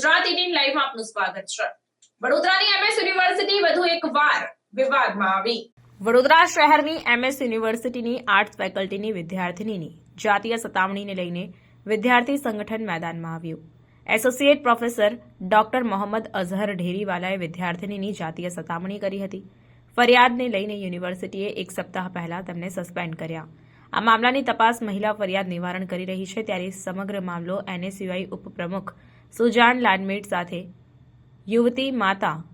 Gujarat Indian લાઈવમાં આપનું સ્વાગત છે. વડોદરાની એમએસ યુનિવર્સિટી વધુ એક વાર વિવાદમાં આવી. વડોદરા શહેરની એમએસ યુનિવર્સિટીની આર્ટ્સ ફેકલ્ટીની વિદ્યાર્થીનીની જાતીય સતામણીને લઈને વિદ્યાર્થી સંગઠન મેદાનમાં આવ્યું. Associate professor doctor Mohammad Azhar ઢેરીવાલાએ વિદ્યાર્થીનીની જાતીય સતામણી કરી હતી. ફરિયાદને લઈને યુનિવર્સિટીએ એક સપ્તાહ પહેલા તેમને સસ્પેન્ડ કર્યા. આ મામલાની તપાસ મહિલા ફરિયાદ નિવારણ કરી રહી છે ત્યારે સમગ્ર મામલો એનએસયુઆઈ ઉપપ્રમુખ સુજાન લાડમેટ સાથે. યુવતી માતા.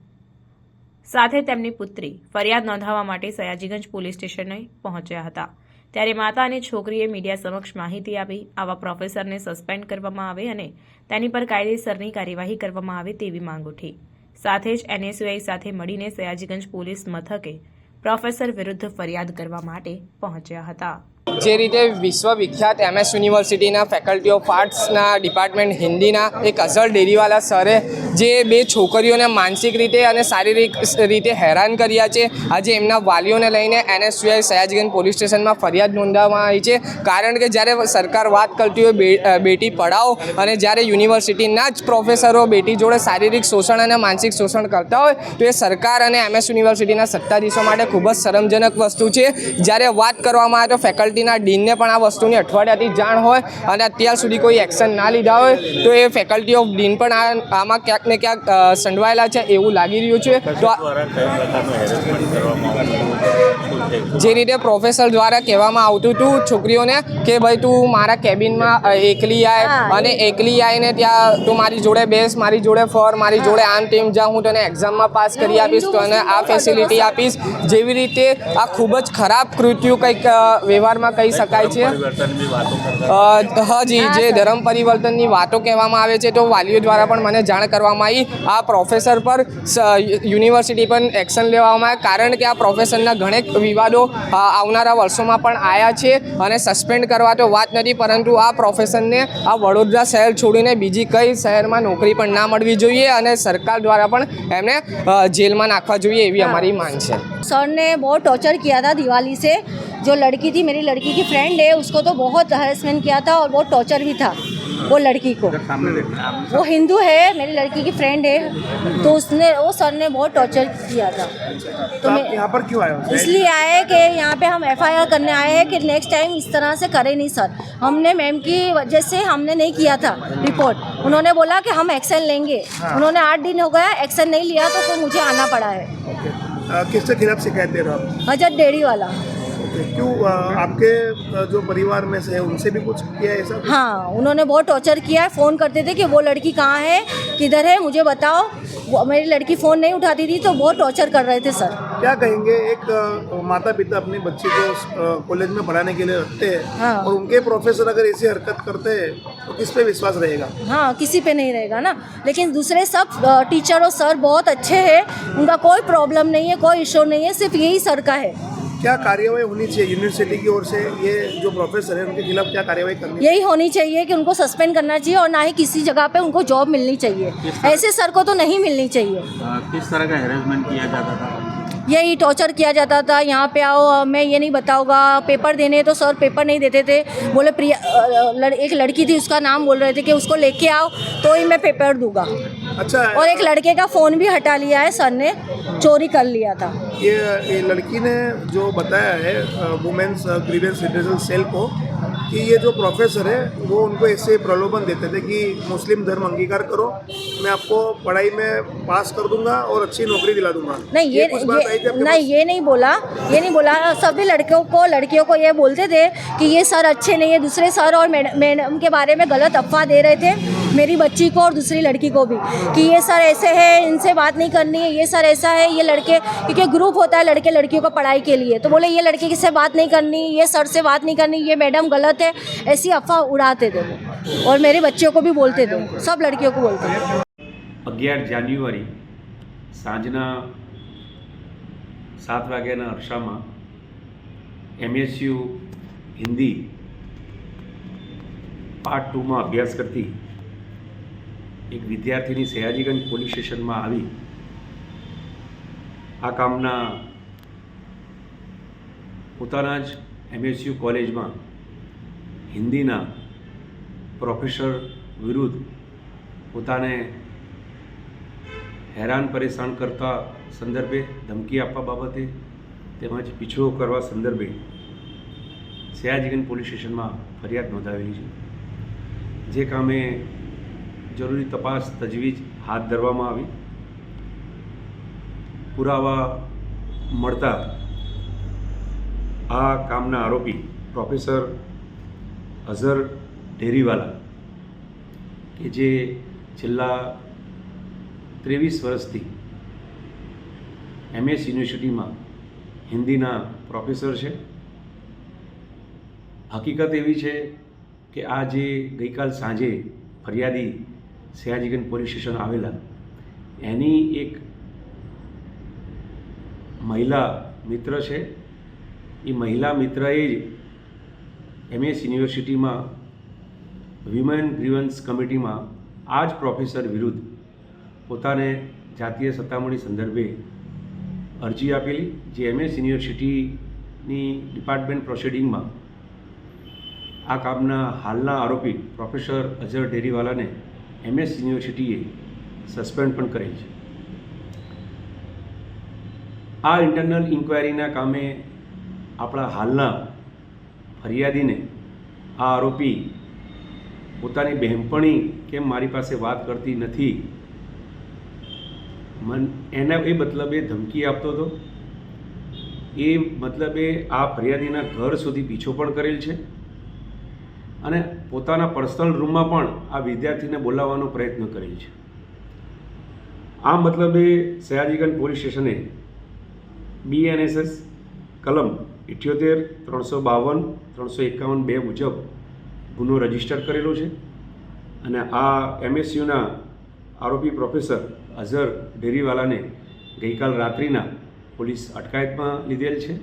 સાથે તેમની પુત્રી. ફરિયાદ નોંધાવવા માટે સયાજીગંજ પોલીસ સ્ટેશને પહોંચ્યા હતા. ત્યારે માતા અને છોકરીએ મીડિયા સમક્ષ માહિતી આપી, આવા પ્રોફેસરને સસ્પેન્ડ કરવામાં આવે અને તેની પર કાયદેસરની કાર્યવાહી કરવામાં આવે તેવી માંગ ઉઠી. સાથે જ એનએસયુઆઈ સાથે મળીને સયાજીગંજ પોલીસ મથકે પ્રોફેસર વિરુદ્ધ ફરિયાદ કરવા માટે પહોંચ્યા હતા. જે રીતે વિશ્વવિખ્યાત એમએસ યુનિવર્સિટીના ફેકલ્ટી ઓફ આર્ટ્સના ડિપાર્ટમેન્ટ હિન્દીના એક અઝર ડેરીવાલા સરે જે બે છોકરીઓને માનસિક રીતે અને શારીરિક રીતે હેરાન કર્યા છે. આજે એમના વાલીઓને લઈને એનએસયુઆઈ સયાજગંજ પોલીસ સ્ટેશનમાં ફરિયાદ નોંધાવવામાં આવી છે. કારણ કે જ્યારે સરકાર વાત કરતી હોય બેટી પઢાઓ અને જ્યારે યુનિવર્સિટીના જ પ્રોફેસરો બેટી જોડે શારીરિક શોષણ અને માનસિક શોષણ કરતા હોય, તો એ સરકાર અને એમએસ યુનિવર્સિટીના સત્તાધીશો માટે ખૂબ જ શરમજનક વસ્તુ છે. જ્યારે વાત કરવામાં આવે તો ફેકલ્ટીના ડીનને પણ આ વસ્તુની અઠવાડિયાથી જાણ હોય અને અત્યાર સુધી કોઈ એક્શન ના લીધા હોય, તો એ ફેકલ્ટી ઓફ ડીન પણ આમાં ક્યાંક ને ક્યાંક સંડવાયેલા છે એવું લાગી રહ્યું છે? તો જે રીતે પ્રોફેસર દ્વારા કહેવામાં આવતું હતું છોકરીઓને કે ભાઈ તું મારા કેબિનમાં એકલી આય અને એકલી આવીને ત્યાં તું મારી જોડે બેસ મારી જોડે ફર મારી જોડે આમ ટીમ જા હું તને એક્ઝામમાં પાસ કરી આપીશ તને આ ફેસિલિટી આપીશ. જેવી રીતે આ ખૂબ જ ખરાબ કૃત્યુ કંઈક વ્યવહારમાં કહી શકાય છે. પરિવર્તનની વાતો કરતા. અ, હાજી જે ધર્મ પરિવર્તનની વાતો કહેવામાં આવે છે તો વાલીઓ દ્વારા પણ મને જાણ કરવામાં આવી. આ પ્રોફેસર પર સ- યુનિવર્સિટી પણ એક્શન લેવામાં આવે કારણ કે આ પ્રોફેસરના ઘણેક વિવાદો અ, આવનારા વર્ષોમાં પણ આવ્યા છે અને સસ્પેન્ડ કરવા તો વાત નથી પરંતુ આ પ્રોફેસરને આ વડોદરા શહેર છોડીને બીજી કઈ શહેરમાં નોકરી પણ ના મળવી જોઈએ અને સરકાર દ્વારા પણ એમને અ, જેલમાં નાખવા જોઈએ એવી અમારી માંગ છે सर ने बहुत टॉर्चर किया था दिवाली से जो लड़की थी मेरी लड़की की फ्रेंड है उसको तो बहुत हरेसमेंट किया था और बहुत टॉर्चर भी था वो लड़की को। वो हिंदू है मेरी लड़की की फ्रेंड है तो उसने वो सर ने बहुत टॉर्चर किया था। तो मैं यहाँ पर क्यों आया इसलिए आए हैं कि यहाँ पे हम एफआईआर करने आए हैं कि नेक्स्ट टाइम इस तरह से करें नहीं सर हमने मैम की वजह से हमने नहीं किया था रिपोर्ट उन्होंने बोला कि हम एक्शन लेंगे। उन्होंने आठ दिन हो गया एक्शन नहीं लिया तो फिर मुझे आना पड़ा है। अ, खिलाफ शिकायत दे रहे हो आप? हज़रत डेयरी वाला। क्यों आपके जो परिवार में से है उनसे भी कुछ किया है ऐसा हाँ उन्होंने बहुत टॉर्चर किया है फ़ोन करते थे कि वो लड़की कहाँ है किधर है मुझे बताओ। वो मेरी लड़की फ़ोन नहीं उठाती थी तो बहुत टॉर्चर कर रहे थे सर क्या कहेंगे एक माता पिता अपनी बच्ची को कॉलेज में पढ़ाने के लिए रखते हैं हाँ। और उनके प्रोफेसर अगर ऐसी हरकत करते हैं तो किस पे विश्वास रहेगा? हाँ किसी पे नहीं रहेगा ना। लेकिन दूसरे सब टीचर और सर बहुत अच्छे हैं उनका कोई प्रॉब्लम नहीं है कोई इशू नहीं है सिर्फ़ यही सर का है। क्या कार्यवाही होनी चाहिए यूनिवर्सिटी की ओर से? ये जो प्रोफेसर है उनके खिलाफ क्या कार्यवाही करनी यही होनी चाहिए कि उनको सस्पेंड करना चाहिए और ना ही किसी जगह पे उनको जॉब मिलनी चाहिए। ऐसे सर को तो नहीं मिलनी चाहिए। अ, किस तरह का हेरेसमेंट किया जाता था? यही टॉर्चर किया जाता था। यहाँ पे आओ मैं ये नहीं बताऊँगा। पेपर देने तो सर पेपर नहीं देते थे। बोले प्रिया लड़, एक लड़की थी उसका नाम बोल रहे थे कि उसको लेके आओ तो ही मैं पेपर दूँगा। अच्छा है। और एक लड़के का फ़ोन भी हटा लिया है सर ने चोरी कर लिया था। ये ये लड़की ने जो बताया है वुमेन्स ग्रीवेंस रिड्रेसल सेल को कि ये जो प्रोफेसर है वो उनको ऐसे प्रलोभन देते थे कि मुस्लिम धर्म अंगीकार करो मैं आपको पढ़ाई में पास कर दूँगा और अच्छी नौकरी दिला दूँगा। नहीं ये थी ये नहीं ये नहीं बोला ये नहीं बोला। सभी लड़कियों को लड़कियों को ये बोलते थे कि ये सर अच्छे नहीं है दूसरे सर और मैड- मैडम के बारे में गलत अफवाह दे रहे थे। मेरी बच्ची को और दूसरी लड़की को भी कि ये सर ऐसे है इनसे बात नहीं करनी है ये सर ऐसा है ये लड़के क्योंकि ग्रुप होता है लड़के लड़कियों को पढ़ाई के लिए तो बोले ये लड़के से बात नहीं करनी ये सर से बात नहीं करनी ये मैडम गलत है ऐसी अफवाह उड़ाते थे वो और मेरे बच्चों को भी बोलते थे सब लड़कियों को बोलते थे અગિયાર જાન્યુઆરી સાંજના સાત વાગ્યાના અરસામાં એમએસયુ હિન્દી પાર્ટ ટુમાં અભ્યાસ કરતી એક વિદ્યાર્થીની સયાજીગંજ પોલીસ સ્ટેશનમાં આવી. આ કામના પોતાના જ એમએસયુ કોલેજમાં હિન્દીના પ્રોફેસર વિરુદ્ધ પોતાને હેરાન પરેશાન કરતા સંદર્ભે ધમકી આપવા બાબતે તેમજ પીછો કરવા સંદર્ભે સયાજીગંજ પોલીસ સ્ટેશનમાં ફરિયાદ નોંધાવેલી છે. જે કામે જરૂરી તપાસ, તજવીજ હાથ ધરવામાં આવી. પુરાવા મળતા આ કામના આરોપી પ્રોફેસર અઝર ઢેરીવાલા કે જે છેલ્લા ત્રેવીસ વર્ષથી એમએસ યુનિવર્સિટીમાં હિન્દીના પ્રોફેસર છે. હકીકત એવી છે કે આ જે ગઈકાલ સાંજે ફરિયાદી સયાજીગંજ પોલીસ સ્ટેશન આવેલા. એની એક મહિલા મિત્ર છે. એ મહિલા મિત્રએ જ એમએસ યુનિવર્સિટીમાં વિમેન ગ્રીવન્સ કમિટીમાં આ જ પ્રોફેસર વિરુદ્ધ પોતાને જાતીય સત્તામણી સંદર્ભે અરજી આપેલી, જે એમએસ યુનિવર્સિટીની ડિપાર્ટમેન્ટ પ્રોસિડિંગમાં આ કામના હાલના આરોપી પ્રોફેસર અઝર ડેરીવાલાને એમએસ યુનિવર્સિટીએ સસ્પેન્ડ પણ કરેલ છે. આ ઇન્ટરનલ ઇન્ક્વાયરીના કામે આપણા હાલના ફરિયાદીને આ આરોપી પોતાની બહેનપણી કેમ મારી પાસે વાત કરતી નથી? મન એના એ મતલબે ધમકી આપતો હતો. એ મતલબે આ ફરિયાદીના ઘર સુધી પીછો પણ કરેલ છે. અને પોતાના પર્સનલ રૂમમાં પણ આ વિદ્યાર્થીને બોલાવવાનો પ્રયત્ન કરેલ છે. આ મતલબે સયાજીગંજ પોલીસ સ્ટેશને બીએનએસએસ કલમ ઇઠ્યોતેર, ત્રણસો બાવન, ત્રણસો એકાવન બે મુજબ ગુનો રજિસ્ટર કરેલો છે અને આ એમએસયુના આરોપી પ્રોફેસર અઝર ડેરીવાલાને ગઈકાલ રાત્રિના પોલીસ અટકાયતમાં લીધેલ છે.